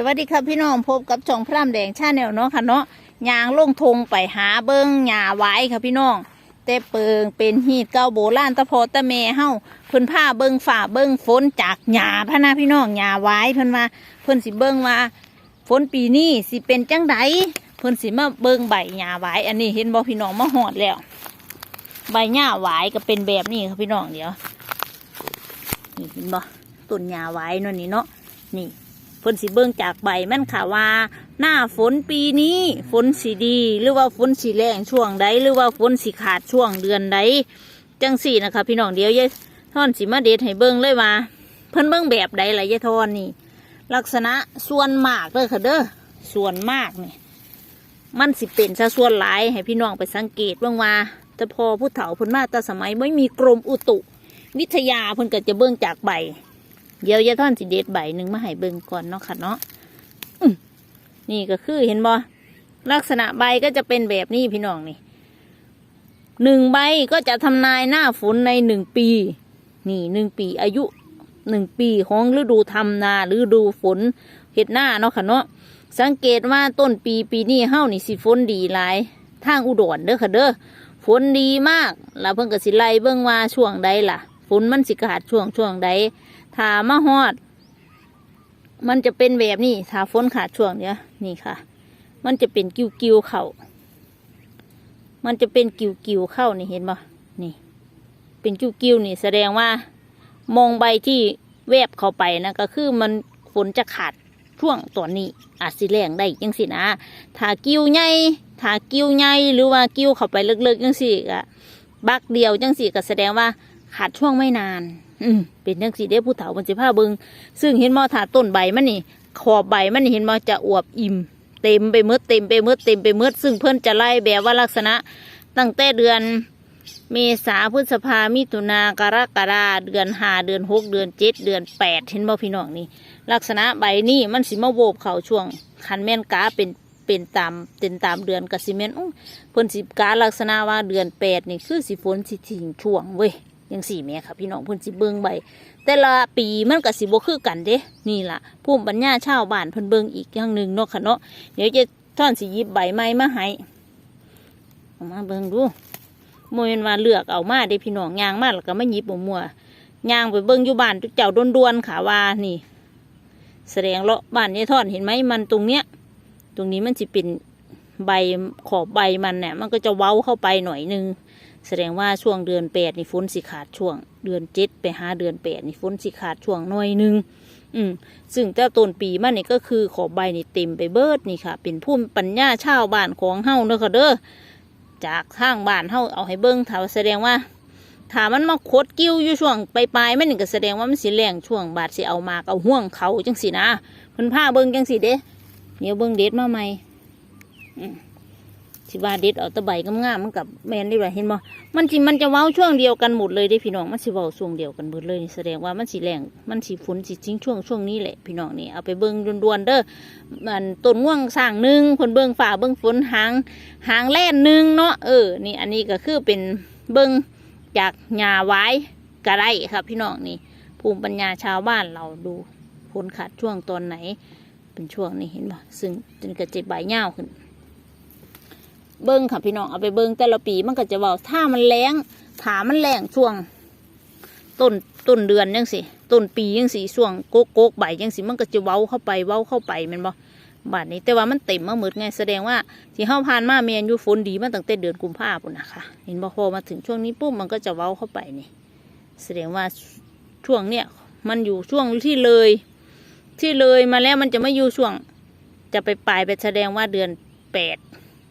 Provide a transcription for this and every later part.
สวัสดีครับพี่น้องพบกับช่องพระรามแดงชาแนลเนาะค่ะเนาะยางลงทงไปหาเบิ้งหญ้าไว้ค่ะพี่น้องแต่เปิงเป็นฮีดเก่าโบราณตะพอตะเมเฮ้าเพิ่นผ้าเบิ้งฝ่าเบิ้งฝนจากหญ้าพะนะพี่น้องหญ้าไว้เพิ่นมาเพิ่นสิเบิ้งว่าฝนปีนี้สิเป็นจังไดเพิ่นสิมาเบิ้งใบหญ้าไว้อันนี้เห็นบ่พี่น้องมาหอดแล้ว ใบหญ้าไว้ก็เป็นแบบนี้ค่ะพี่น้องเดี๋ยวนี่เห็นบ่ต้นหญ้าไว้นั่นนี่เนาะนี่ ฝนสีเบิ่งจากใบมันค่ะว่า หน้าฝนปีนี้ฝนสีดี หรือว่าฝนสีแรงช่วงใดหรือว่าฝนสีขาดช่วงเดือนใดจังสี่นะคะพี่น้องเดียวยายท่อนสีมาเด็ดให้เบิ่งเลยว่าเพิ่นเบิ่งแบบใดล่ะยายทอนนี่ ลักษณะส่วนมากเลยค่ะเด้อส่วนมากนี่มันสิเป็นซะส่วนหลายให้พี่น้องไปสังเกตเบิ่งว่าแต่พอผู้เฒ่าเพิ่นมาแต่สมัยไม่มีกรมอุตุ วิทยาเพิ่นก็จะเบิ่งจากใบ เดี๋ยวยายท่อนสิเด็ดใบหนึ่งมาให้เบิ่งก่อนเนาะค่ะเนาะนี่ก็คือเห็นบ่ลักษณะใบก็จะเป็นแบบนี้พี่น้องนี่หนึ่งใบก็จะทำนายหน้าฝนในหนึ่งปี นี่หนึ่งปีอายุหนึ่งปีของฤดูทำนาฤดูฝนเห็ดหน้าเนาะค่ะเนาะสังเกตว่าต้นปีปีนี้เฮ้านี่สิฝนดีหลายทางอุดรเด้อค่ะเด้อฝนดีมากแล้วเพิ่นก็สิไลเบิ่งว่าช่วงใดล่ะฝนมันสิขาดช่วงช่วงใด ถามาฮอด มันจะเป็นแบบนี้ถ้าฝนขาดช่วงเนี้ยนี่ค่ะ มันจะเป็นกิ้วกิ้วเข่ามันจะเป็นกิ้วกิ้วเข้านี่เห็นปะนี่ เป็นกิ้วกิ้วนี่แสดงว่า มองใบที่แวบเข้าไปนะก็คือมันฝนจะขาดช่วงตัวนี้อาจสิแรงได้ยังสินะถ้ากิ้วใหญ่ถ้ากิ้วใหญ่หรือว่ากิ้วเข้าไปเลึกๆยังสิก็บักเดียวจังสิก็แสดงว่าขาดช่วงไม่นาน อืมเป็นจังสีเด้ผู้เฒ่ามันสิผ้าเบิงซึ่งเห็นมอถาต้นใบมันนี่ขอบใบมันนี่เห็นมอจะอวบอิ่ม เต็มไปมืดเต็มไปมืดเต็มไปมืดซึ่งเพื่อนจะไล่แบบว่าลักษณะ ตั้งแต่เดือนเมษาพฤษภามิถุนากรกฎาเดือนห้าเดือนหกเดือนเจ็ดเดือนแปดเห็นบ่พี่น้องนี่ลักษณะใบนี่มันสิมาโบบเข่าช่วงคันแม่นกาเป็นเป็นตามเป็นตามเดือนกับสิเมนอู้เพิ่นสิกาลักษณะว่าเดือนแปดนี่คือสิฝนสิทิ้งช่วงเว้ย ยังสี่แม่ค่ะพี่น้องเพิ่นสิเบิ่งใบแต่ละปีมันก็สิบ่คือกันเด้นี่ล่ะภูมิปัญญาชาวบ้านเพิ่นเบิ่งอีกอย่างหนึ่งเนาะค่ะเนาะเดี๋ยวจะท่อนสิหยิบใบไม้มาให้เอามาเบิ่งดูโมเมนว่าเลือกเอามาเด้พี่น้องยางมาแล้วก็ไมาหยิบมัวยางไปเบิ่งอยู่บ้านเจ้าดวนๆค่ะว่านี่ แสดงเลาะบ้านยายทอนเห็นไหมมันตรงเนี้ย ตรงนี้มันจะเป็น ใบขอบใบมันเนี่ยมันก็จะเว้าเข้าไปหน่อยนึง แสดงว่าช่วงเดือนแปดนี่ฝนสิขาดช่วง เดือนเจ็ดไปหาเดือนแปดนี่ฝนสิขาดช่วงหน่อยนึงอืมซึ่งแต่ต้นปีมันนี่ก็คือขอบใบนี่เต็มไปเบิดนี่ค่ะ เป็นภูมิปัญญาชาวบ้านของเฮาเด้อค่ะเด้อจากทางบ้านเฮาเอาให้เบิ้งถ้าแสดงว่าถ้ามันมาคดกิ้วอยู่ช่วงปลายๆมันนี่ก็แสดงว่ามันสิแรงช่วงบาดสิเอามากเอาห่วงเขาจังสินะเพิ่นผ้าเบิ้งจังสิเด้เดี๋ยวเบิ้งเด็ดมาใหม่ สิว่าเด็ดเอาตะใบงามๆมันกับแมนได้ว่าเห็นบ่มันสิมันจะเว้าช่วงเดียวกันหมดเลยเด้พี่น้อง มันสิเว้าช่วงเดียวกันหมดเลยแสดงว่ามันสิแรงมันสิฝนสิทิ้งช่วงช่วงนี้แหละพี่น้องนี่เอาไปเบิ่งดวนๆเด้อมันต้นง่วงสร้างหนึ่งคนเบิ่งฝ่าเบิ่งฝนหางหางแล่นหนึ่งเนาะเออนี่อันนี้ก็คือเป็นเบิ่งจากหญ้าไว้กระไรครับ พี่น้องนี่ ภูมิปัญญาชาวบ้านเราดูฝนขาดช่วงตอนไหน เป็นช่วงนี้เห็นบ่ซึ่งจนกระเจ็บใบเงาวขึ้น เบิ้งค่ะพี่น้องเอาไปเบิ้งแต่ละปีมันก็จะเว่าถ้ามันแรงถามันแรงช่วงต้นต้นเดือนยังสิต้นปียังสิช่วงโกกโกกใบยังสิมันก็จะเว้าเข้าไปเว้าเข้าไปมันบ่บาดนี้แต่ว่ามันเต็มมาหมดไงแสดงว่าที่เฮาผ่านมาเมียนอยู่ฝนดีมาตั้งแต่เดือนกุมภาพันธ์นะคะเห็นบ่พอมาถึงช่วงนี้ปุ๊บมันก็จะเว้าเข้าไปนี่ แสดงว่าช่วงเนี้ยมันอยู่ช่วงที่เลย ที่เลยมาแล้วมันจะไม่อยู่ช่วง จะไปปลายไปแสดงว่าเดือนแปด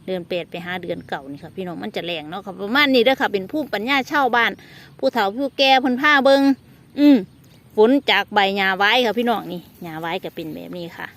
เดือนแปดไปหาเดือนเก่านี่ค่ะพี่น้องมันจะแรงเนาะค่ะประมาณนี้เด้อค่ะ เป็นผู้ปัญญาเช่าบ้าน ผู้เฒ่าผู้แก่พันผ้าเบิงอืมฝนจากใบหญ้าไว้ค่ะพี่น้องนี่หญ้าไว้ก็เป็นแบบนี้ค่ะ